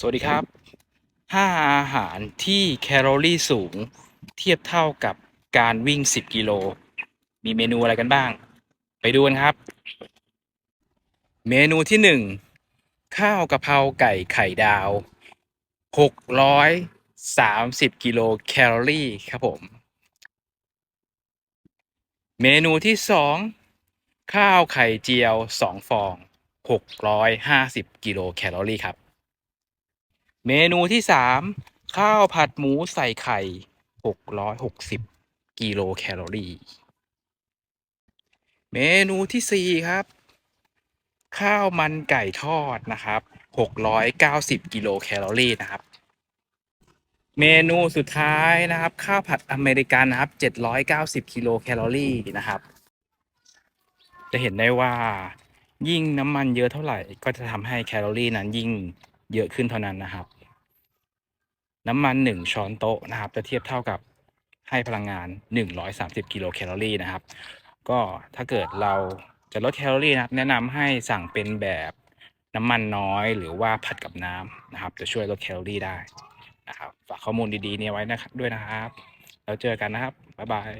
สวัสดีครับ 5 อาหารที่แคลอรี่สูงเทียบเท่ากับการวิ่ง 10 กิโล มีเมนูอะไรกันบ้าง ไปดูกันครับ เมนูที่ 1 ข้าวกะเพราไก่ไข่ดาว 630 กิโลแคลอรี่ครับผม เมนูที่ 2 ข้าวไข่เจียว 2 ฟอง 650 กิโลแคลอรี่ครับ เมนูที่สามข้าวผัดหมูใส่ไข่หกร้อยหกสิบกิโลแคลอรี่ เมนูที่สี่ครับ ข้าวมันไก่ทอดนะครับหกร้อยเก้าสิบกิโลแคลอรี่นะครับ เมนูสุดท้ายนะครับ ข้าวผัดอเมริกันนะครับเจ็ดร้อยเก้าสิบกิโลแคลอรี่นะครับ จะเห็นได้ว่ายิ่งน้ำมันเยอะเท่าไหร่ ก็จะทำให้แคลอรี่นั้นยิ่งเยอะขึ้นเท่านั้นนะครับ น้ำมันหนึ่งช้อนโต๊ะนะครับ จะเทียบเท่ากับให้พลังงาน 130 กิโลแคลอรี่นะครับ ก็ถ้าเกิดเราจะลดแคลอรี่นะครับแนะนำให้สั่งเป็นแบบน้ำมันน้อยหรือว่าผัดกับน้ำนะครับ จะช่วยลดแคลอรี่ได้นะครับ ฝากข้อมูลดีๆเนี่ยไว้นะครับด้วยนะครับ แล้วเจอกันนะครับ บ๊ายบาย